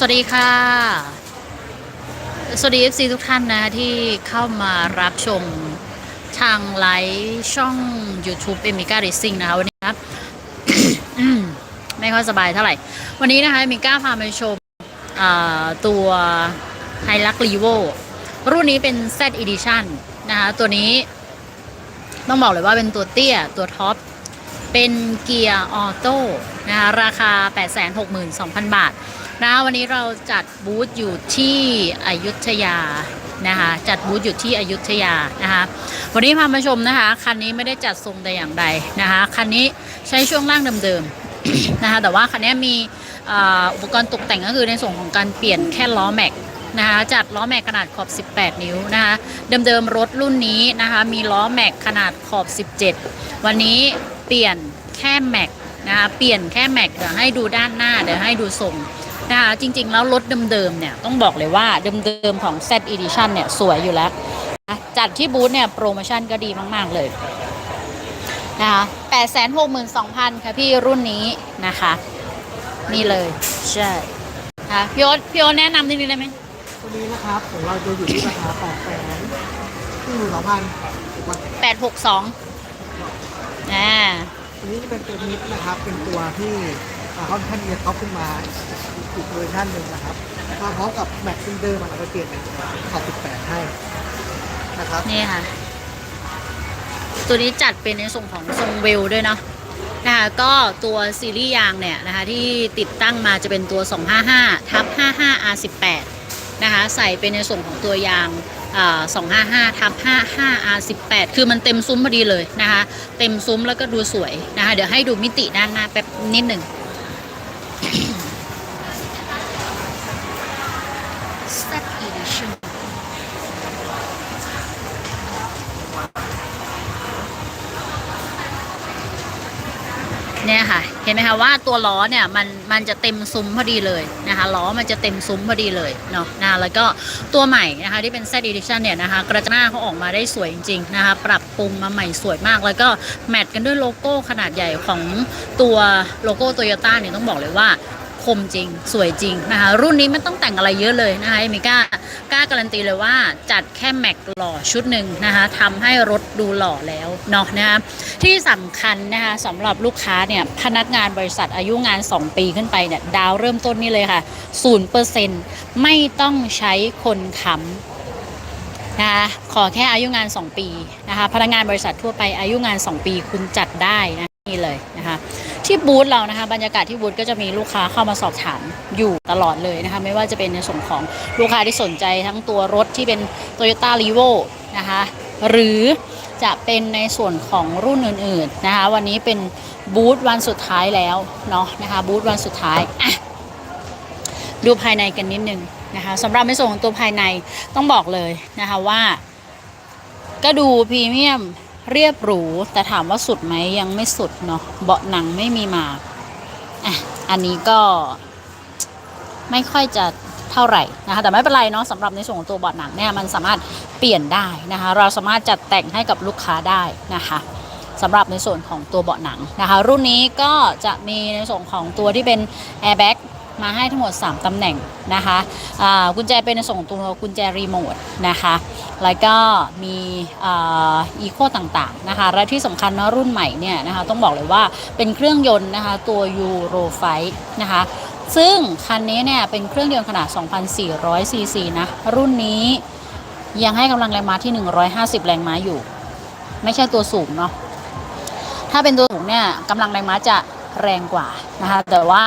สวัสดีค่ะ สวัสดี FC ทุกท่านนะที่เข้ามารับชมทางไลฟ์ช่อง YouTube e m i c a Racing นะคะวันนี้ครับ ไม่ค่อยสบายเท่าไหร่ วันนี้นะคะเอมิก้าพามาชมตัว h i l u x r e v o รุ่นนี้เป็น Z Edition นะคะตัวนี้ต้องบอกเลยว่าเป็นตัวเตี้ยตัวท็อป เป็นเกียร์ออโต้นะคะราคา 862,000 บาท นะวันนี้เราจัดบูธอยู่ที่อยุธยานะคะจัดบูธอยู่ที่อยุธยานะคะวันนี้พามาชมนะคะคันนี้ไม่ได้จัดทรงแต่อย่างใดนะคะคันนี้ใช้ช่วงล่างเดิมๆนะคะแต่ว่าคันนี้มีอุปกรณ์ตกแต่งก็คือในส่วนของการเปลี่ยนแค่ล้อแม็กนะคะจัดล้อแม็กขนาดขอบ 18 นิ้วนะคะเดิมๆรถรุ่นนี้นะคะมีล้อแม็กขนาดขอบ 17 วันนี้เปลี่ยนแค่แม็กนะคะเปลี่ยนแค่แม็กเดี๋ยวให้ดูด้านหน้าเดี๋ยวให้ดูทรง นะคะจริงๆ แล้วรถเดิมๆเนี่ยต้องบอกเลยว่าเดิมๆของ Z Edition เนี่ยสวยอยู่แล้วนะจัดที่บูธเนี่ยโปรโมชั่นก็ดีมาก ๆ เลยนะคะ862,000ค่ะพี่รุ่นนี้นะคะ นี่เลย ใช่ค่ะพี่โอ๊ตพี่โอ๊ตแนะนำนิดนึงได้ไหมตัวนี้นะครับของเราจะอยู่ที่ราคา8แสนที่หมื่นสองพันถูกปะแปดหกสองอ่าตัวนี้จะเป็นตัวมิดนะครับ เป็นตัวที่อ่า ค่อนข้างจะท็อปขึ้นมาอีกเวอร์ชันหนึ่งนะครับมาพร้อมกับแม็กซ์เดิมๆอะเราไปเปลี่ยนเป็นขอบ18 ให้นะครับนี่ค่ะ ตัวนี้จัดเป็นในส่วนของทรงเวลด้วยเนาะนะคะก็ตัวซีรีส์ยางเนี่ยนะคะที่ติดตั้งมาจะเป็นตัว 255ทับ55 R18 นะคะใส่เป็นในส่วนของตัวยางอ่า255ทับ55 R18 คือมันเต็มซุ้มพอดีเลยนะคะ เต็มซุ้มแล้วก็ดูสวยนะคะ เดี๋ยวให้ดูมิติด้านหน้าแป๊บนิดหนึ่ง เนี่ยค่ะ เห็นไหมคะว่าตัวล้อเนี่ยมันมันจะเต็มซุ้มพอดีเลยนะคะล้อมันจะเต็มซุ้มพอดีเลยเนาะนะแล้วก็ตัวใหม่นะคะที่เป็น Z Edition เนี่ยนะคะกระจังหน้าเขาออกมาได้สวยจริงๆนะคะปรับปรุงมาใหม่สวยมาก แล้วก็แมทกันด้วยโลโก้ขนาดใหญ่ของตัวโลโก้โตโยต้าเนี่ยต้องบอกเลยว่า มจริง สวยจริงนะคะรุ่นนี้ไม่ต้องแต่งอะไรเยอะเลยนะคะเอมิก้ากล้าการันตีเลยว่าจัดแค่แม็กหล่อชุดหนึ่งนะคะทำให้รถดูหล่อแล้วเนาะนะคะที่สำคัญนะคะสำหรับลูกค้าเนี่ยพนักงานบริษัทอายุงาน 2 ปีขึ้นไปเนี่ยดาวเริ่มต้นนี่เลยค่ะ0%ไม่ต้องใช้คนค้ำนะคะขอแค่อายุงาน 2 ปีนะคะพนักงานบริษัททั่วไปอายุงาน 2 ปีคุณจัดได้นะนี่เลยนะคะ ที่บูธเรานะคะบรรยากาศที่บูธก็จะมีลูกค้าเข้ามาสอบถามอยู่ตลอดเลยนะคะไม่ว่าจะเป็นในส่วนของลูกค้าที่สนใจทั้งตัวรถที่เป็น Toyota r e v o นะคะหรือจะเป็นในส่วนของรุ่นอื่นๆนะคะวันนี้เป็นบูธวันสุดท้ายแล้วเนาะนะคะบูธวันสุดท้ายอะดูภายในกันนิดนึงนะคะสำหรับในส่วนของตัวภายในต้องบอกเลยนะคะว่า ก็ดูพรีเมียม เรียบหรู แต่ถามว่าสุดไหมยังไม่สุดเนาะเบาะหนังไม่มีมาอะอันนี้ก็ไม่ค่อยจะเท่าไหร่นะคะแต่ไม่เป็นไรเนาะสำหรับในส่วนของตัวเบาะหนังเนี่ยมันสามารถเปลี่ยนได้นะคะเราสามารถจัดแต่งให้กับลูกค้าได้นะคะสำหรับในส่วนของตัวเบาะหนังนะคะรุ่นนี้ก็จะมีในส่วนของตัวที่เป็นแอร์แบ็ก มาให้ทั้งหมด 3 ตำแหน่งนะคะกุญแจเป็นส่งตัวกุญแจรีโมทนะคะแล้วก็มีอีโคต่างๆนะคะและที่สำคัญนะรุ่นใหม่เนี่ยนะคะต้องบอกเลยว่าเป็นเครื่องยนต์นะคะตัวยูโรไฟนะคะซึ่งคันนี้เนี่ยเป็นเครื่องยนต์ขนาด 2,400 ซีซีนะ รุ่นนี้ยังให้กำลังแรงม้าที่ 150 แรงม้าอยู่ ไม่ใช่ตัวสูงเนาะถ้าเป็นตัวสูงเนี่ยกำลังแรงม้าจะแรงกว่านะคะแต่ว่า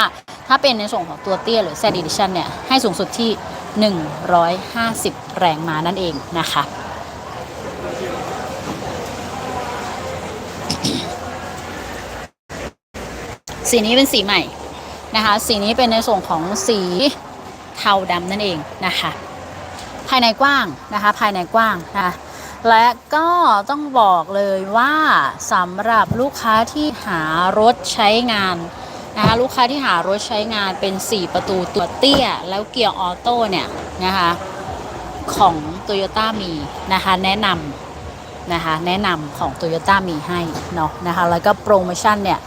ถ้าเป็นในส่วนของตัวเตี้ยหรือ Z Edition เนี่ย ให้สูงสุดที่ 150 แรงม้านั่นเองนะคะสีนี้เป็นสีใหม่นะคะ สีนี้เป็นในส่วนของสีเทาดำนั่นเองนะคะ ภายในกว้างนะคะ ภายในกว้างนะะและก็ต้องบอกเลยว่าสำหรับลูกค้าที่หารถใช้งาน นะคะลูกค้าที่หารถใช้งานเป็น 4 ประตูตัวเตี้ย แล้วเกียร์ออโต้เนี่ยนะคะของ Toyota มีนะคะแนะนำนะคะแนะนำของ Toyota มีให้เนาะนะคะแล้วก็โปรโมชั่นเนี่ย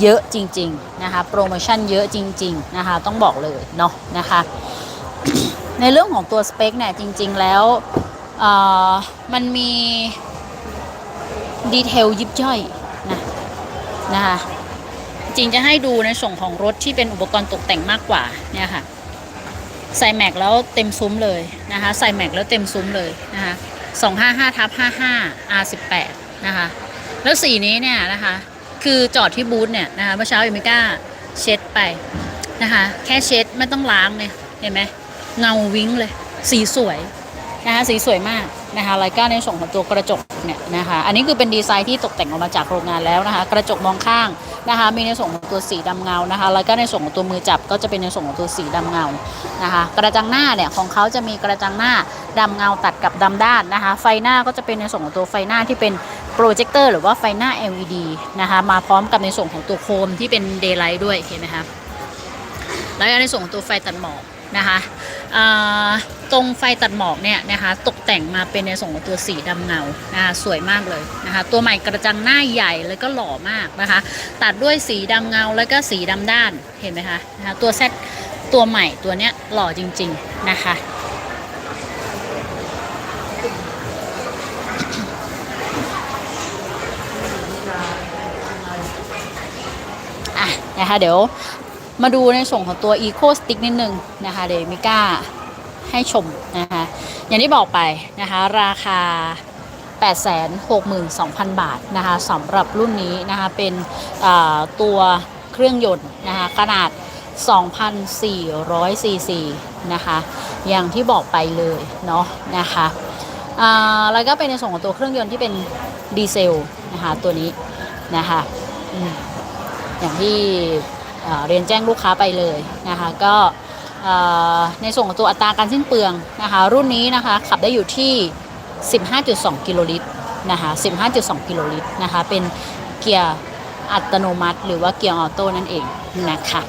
เยอะจริงๆนะคะโปรโมชั่นเยอะจริงๆนะคะต้องบอกเลยเนาะนะคะในเรื่องของตัวสเปคเนี่ยจริงๆแล้วเออมันมีดีเทลยิบย่อยนะนะคะ จริงจะให้ดูในส่วนของรถที่เป็นอุปกรณ์ตกแต่งมากกว่าเนี่ยค่ะใส่แม็กแล้วเต็มซุ้มเลยนะคะใส่แม็กแล้วเต็มซุ้มเลยนะคะ255ทับ55 R18 นะคะแล้วสีนี้เนี่ยนะคะคือจอดที่บูธเนี่ยนะคะเมื่อเช้าเอมิก้าเช็ดไปนะคะแค่เช็ดไม่ต้องล้างเนี่ยเห็นไหมเงาวิ้งเลย สีสวยนะคะสีสวยมากนะคะแล้วก็ในส่วนของตัวกระจกเนี่ยนะคะอันนี้คือเป็นดีไซน์ที่ตกแต่งออกมาจากโรงงานแล้วนะคะกระจกมองข้าง นะคะ มีในส่วนของตัวสีดำเงานะคะ แล้วก็ในส่วนของตัวมือจับก็จะเป็นในส่วนของตัวสีดำเงานะคะ กระจังหน้าเนี่ยของเขาจะมีกระจังหน้าดำเงาตัดกับดำด้านนะคะ ไฟหน้าก็จะเป็นในส่วนของตัวไฟหน้าที่เป็นโปรเจคเตอร์หรือว่าไฟหน้า LED นะคะ มาพร้อมกับในส่วนของตัวโคมที่เป็นเดย์ไลท์ด้วยเห็นไหมคะแล้วก็ในส่วนของตัวไฟตัดหมอก นะคะตรงไฟตัดหมอกเนี่ยนะคะตกแต่งมาเป็นในส่วนของตัวสีดำเงานะคะสวยมากเลยนะคะตัวใหม่กระจังหน้าใหญ่แล้วก็หล่อมากนะคะ ตัดด้วยสีดำเงาแล้วก็สีดำด้านเห็นไหมคะนะคะตัวเซตตัวใหม่ตัวเนี้ยหล่อจริง ๆนะคะอะนะคะเดี๋ยว มาดูในส่วนของตัว Eco Stick นิดนึงนะคะเดี๋ยมิก้าให้ชมนะคะ อย่างที่บอกไปนะคะ ราคา 862,000 บาทนะคะสำหรับรุ่นนี้นะคะ เป็นตัวเครื่องยนต์นะคะ ขนาด 2,400ซีซีนะคะ อย่างที่บอกไปเลยเนาะนะคะแล้วก็เป็นในส่วนของตัวเครื่องยนต์ที่เป็นดีเซลนะคะ ตัวนี้นะคะอย่างที่ เรียนแจ้งลูกค้าไปเลยนะคะก็ในส่วนของตัวอัตราการสิ้นเปลืองนะคะรุ่นนี้นะคะขับได้อยู่ที่ 15.2 กิโลลิตรนะคะ15.2 กิโลลิตรนะคะเป็นเกียร์อัตโนมัติ หรือว่าเกียร์ออโต้นั่นเองนะคะ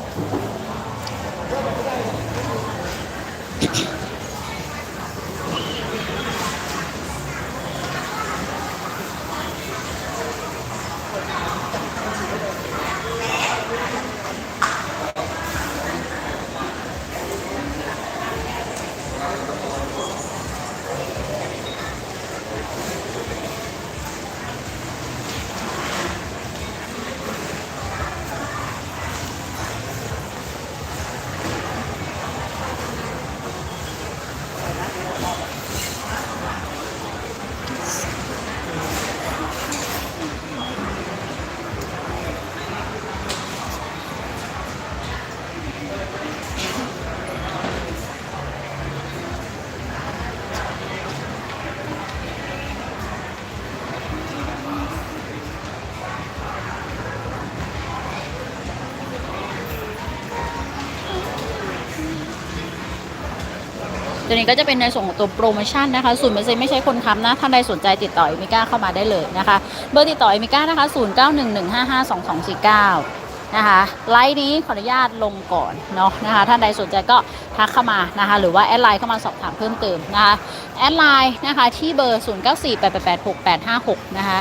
ตัวนี้ก็จะเป็นในส่วนของตัวโปรโมชั่นนะคะศูนย์เปอร์เซ็นต์ไม่ใช่คนค้ำนะ ท่านใดสนใจติดต่อเอมิก้าเข้ามาได้เลยนะคะ เบอร์ติดต่อเอมิก้านะคะ0 9 1 1 5 5 2 2 4 9นะคะไลน์นี้ขออนุญาตลงก่อนเนาะนะคะท่านใดสนใจก็ทักเข้ามานะคะหรือว่าแอดไลน์เข้ามาสอบถามเพิ่มเติมนะคะแอดไลน์นะคะที่เบอร์ 0 9 4 8 8 8 6 8 5 6 นะคะ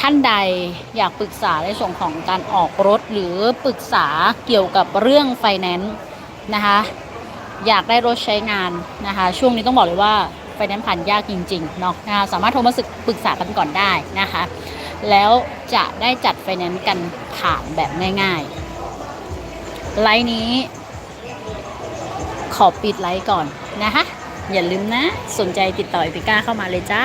ท่านใดอยากปรึกษาในส่วนของการออกรถหรือปรึกษาเกี่ยวกับเรื่องไฟแนนซ์นะคะ อยากได้รถใช้งานนะคะ ช่วงนี้ต้องบอกเลยว่าไฟแนนซ์ผ่านยากจริงๆเนาะนะคะสามารถโทรมาสึกปรึกษากันก่อนได้นะคะ แล้วจะได้จัดไฟแนนซ์กันผ่านแบบง่ายๆ ไลน์นี้ ขอปิดไลน์ก่อนนะคะ อย่าลืมนะ สนใจติดต่อเอพิก้าเข้ามาเลยจ้า